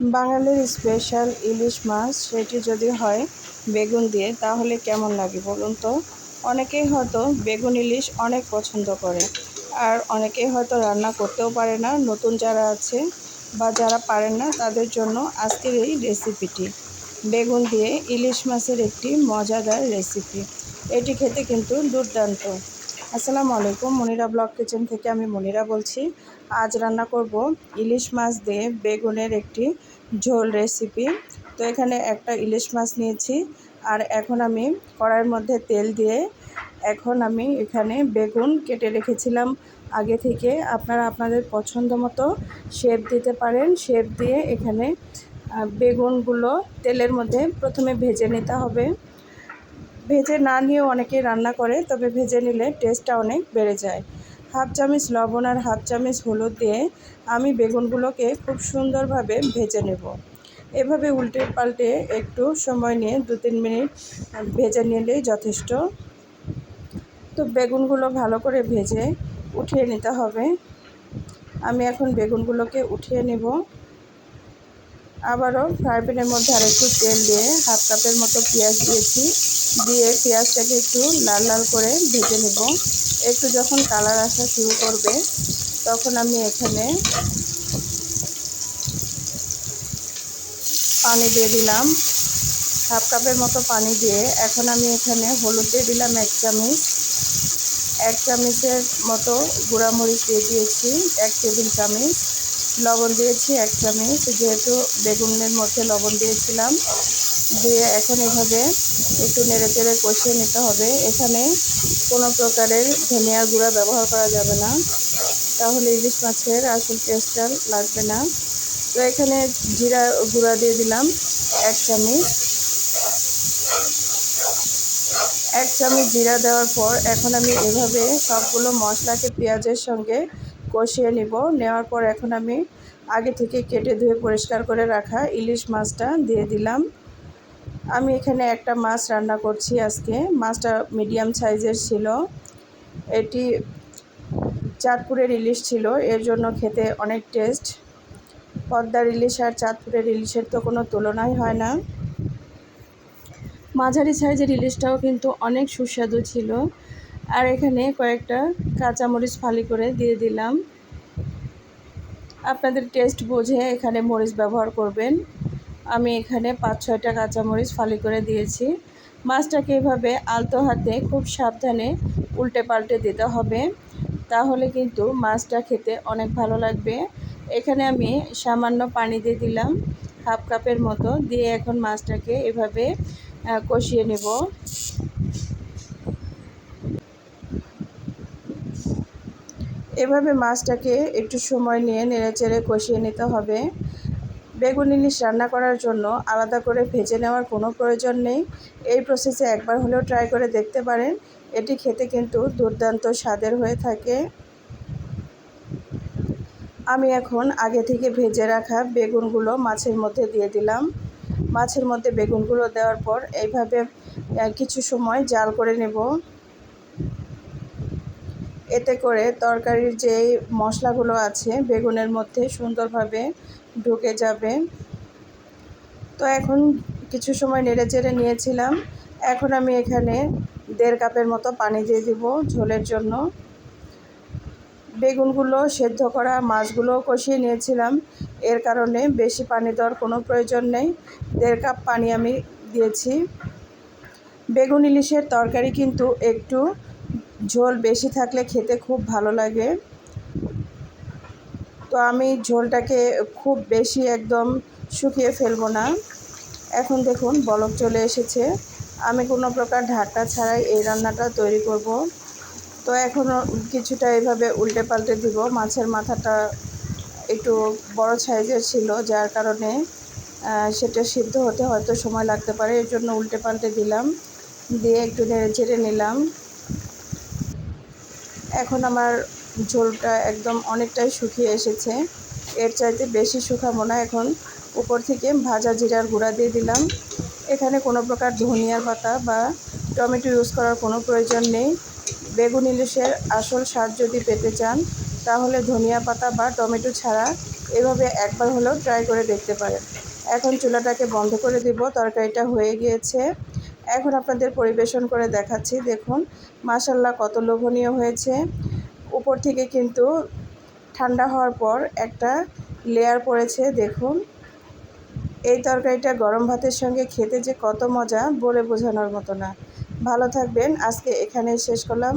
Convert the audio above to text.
বাঙালির স্পেশাল ইলিশ মাছ, সেটি যদি হয় বেগুন দিয়ে, তাহলে কেমন লাগে বলুন তো? অনেকেই হয়তো বেগুন ইলিশ অনেক পছন্দ করে, আর অনেকেই হয়তো রান্না করতেও পারে না, নতুন যারা আছে বা যারা পারেন না, তাদের জন্য আজকের এই রেসিপিটি বেগুন দিয়ে ইলিশ মাছের একটি মজাদার রেসিপি এটি খেতে কিন্তু দুর্দান্ত। আসসালামু আলাইকুম, মনিরা ব্লক কিচেন থেকে আমি মনিরা বলছি। আজ রান্না করব ইলিশ মাছ দিয়ে বেগুনের একটি ঝোল রেসিপি। তো এখানে একটা ইলিশ মাছ নিয়েছি, আর এখন আমি কড়াইয়ের মধ্যে তেল দিয়ে এখন আমি এখানে বেগুন কেটে রেখেছিলাম আগে থেকে। আপনারা আপনাদের পছন্দ মতো শেপ দিতে পারেন। শেপ দিয়ে এখানে বেগুনগুলো তেলের মধ্যে প্রথমে ভেজে নিতে হবে। ভেজে না নিয়েও অনেকে রান্না করে, তবে ভেজে নিলে টেস্টটা অনেক বেড়ে যায়। হাফ চামচ লবণ আর হাফ চামচ হলুদ দিয়ে আমি বেগুনগুলোকে খুব সুন্দরভাবে ভেজে নেব। এভাবে উল্টে পাল্টে একটু সময় নিয়ে দু তিন মিনিট ভেজে নিলেই যথেষ্ট। তো বেগুনগুলো ভালো করে ভেজে উঠিয়ে নিতে হবে। আমি এখন বেগুনগুলোকে উঠিয়ে নেব। আবারও ফ্রাই প্যানের মধ্যে আরেকটু তেল দিয়ে হাফ কাপের মতো পেঁয়াজ দিয়েছি। দিয়ে পেঁয়াজটাকে একটু লাল লাল করে ভেজে নেব। একটু যখন কালার আসা শুরু করবে, তখন আমি এখানে পানি দিয়ে দিলাম। হাফ কাপের মতো পানি দিয়ে এখন আমি এখানে হলুদ দিয়ে দিলাম এক চামচ। এক চামচের মতো গুঁড়ামরিচ দিয়ে দিয়েছি, এক টেবিল চামচ। লবণ দিয়েছি এক চামচ। যেহেতু বেগুনের মধ্যে লবণ দিয়েছিলাম, দিয়ে এখন এভাবে একটু নেড়ে চেড়ে কষিয়ে নিতে হবে। এখানে কোনো প্রকারের ধনিয়ার গুঁড়া ব্যবহার করা যাবে না। তাহলে ইলিশ মাছের আসল টেস্টটা লাগবে না। তো এখানে জিরা গুঁড়া দিয়ে দিলাম এক চামচ। এক চামচ জিরা দেওয়ার পর এখন আমি এভাবে সবগুলো মশলাকে পেঁয়াজের সঙ্গে কষিয়ে নিব। নেওয়ার পর এখন আমি আগে থেকে কেটে ধুয়ে পরিষ্কার করে রাখা ইলিশ মাছটা দিয়ে দিলাম। আমি এখানে একটা মাছ রান্না করছি আজকে। মাছটা মিডিয়াম সাইজের ছিল। এটি চাঁদপুরের ইলিশ ছিল। এর জন্য খেতে অনেক টেস্ট। পদ্মার ইলিশ আর চাঁদপুরের ইলিশের তো কোনো তুলনাই হয় না। মাঝারি সাইজের ইলিশটাও কিন্তু অনেক সুস্বাদু ছিল। আর এখানে কয়েকটা কাঁচামরিচ ফালি করে দিয়ে দিলাম। আপনাদের টেস্ট বুঝে এখানে মরিচ ব্যবহার করবেন। আমি এখানে পাঁচ, ছয়টা কাঁচামরিচ ফালি করে দিয়েছি। মাছটাকে এভাবে আলতো হাতে খুব সাবধানে উল্টে পাল্টে দিতে হবে। তাহলে কিন্তু মাছটা খেতে অনেক ভালো লাগবে। এখানে আমি সামান্য পানি দিয়ে দিলাম, হাফ কাপের মতো। দিয়ে এখন মাছটাকে এভাবে কষিয়ে নেব। এভাবে মাছটাকে একটু সময় নিয়ে নেড়েচেড়ে কষিয়ে নিতে হবে। বেগুন ইলিশ রান্না করার জন্য আলাদা করে ভেজে নেওয়ার কোনো প্রয়োজন নেই। এই প্রসেসে একবার হলেও ট্রাই করে দেখতে পারেন। এটি খেতে কিন্তু দুর্দান্ত স্বাদের হয়ে থাকে। আমি এখন আগে থেকে ভেজে রাখা বেগুনগুলো মাছের মধ্যে দিয়ে দিলাম। মাছের মধ্যে বেগুনগুলো দেওয়ার পর এইভাবে কিছু সময় জাল করে নেব। এতে করে তরকারির যে মশলাগুলো আছে, বেগুনের মধ্যে সুন্দরভাবে ঢুকে যাবে। তো এখন কিছু সময় নেড়ে চেড়ে নিয়েছিলাম। এখন আমি এখানে দেড় কাপের মতো পানি দিয়ে দিব ঝোলের জন্য। বেগুনগুলো সেদ্ধ করা মাছগুলো কষিয়ে নিয়েছিলাম। এর কারণে বেশি পানি দেওয়ার কোনো প্রয়োজন নেই। দেড় কাপ পানি আমি দিয়েছি। বেগুন ইলিশের তরকারি কিন্তু একটু ঝোল বেশি থাকলে খেতে খুব ভালো লাগে। তো আমি ঝোলটাকে খুব বেশি একদম শুকিয়ে ফেলব না। এখন দেখুন বলক চলে এসেছে। আমি কোনো প্রকার ঢাকা ছাড়াই এই রান্নাটা তৈরি করব। তো এখনও কিছুটা এভাবে উল্টে পাল্টে দিব। মাছের মাথাটা একটু বড় সাইজের ছিল, যার কারণে সেটা সিদ্ধ হতে হয়তো সময় লাগতে পারে। এর জন্য উল্টে পাল্টে দিলাম। দিয়ে একটু নেড়ে ছেড়ে নিলাম। এখন আমার ঝোলটা একদম অনেকটাই শুকিয়ে এসেছে। এর চাইতে বেশি শুকাবো না এখন। উপর থেকে ভাজা জিরার গুঁড়া দিয়ে দিলাম। এখানে কোনো প্রকার ধনিয়ার পাতা বা টমেটো ইউজ করার কোনো প্রয়োজন নেই। বেগুন ইলিশের আসল স্বাদ যদি পেতে চান, তাহলে ধনিয়া পাতা বা টমেটো ছাড়া এভাবে একবার হলেও ট্রাই করে দেখতে পারেন। এখন চুলাটাকে বন্ধ করে দিব। তরকারিটা হয়ে গিয়েছে। এখন আপনাদের পরিবেশন করে দেখাচ্ছি, দেখুন। মাসাল্লাহ কত লোভনীয় হয়েছে। উপর থেকে কিন্তু ঠান্ডা হওয়ার পর একটা লেয়ার পড়েছে, দেখুন। এই তরকারিটা গরম ভাতের সঙ্গে খেতে যে কত মজা, বলে বোঝানোর মতো না। ভালো থাকবেন, আজকে এখানে শেষ করলাম।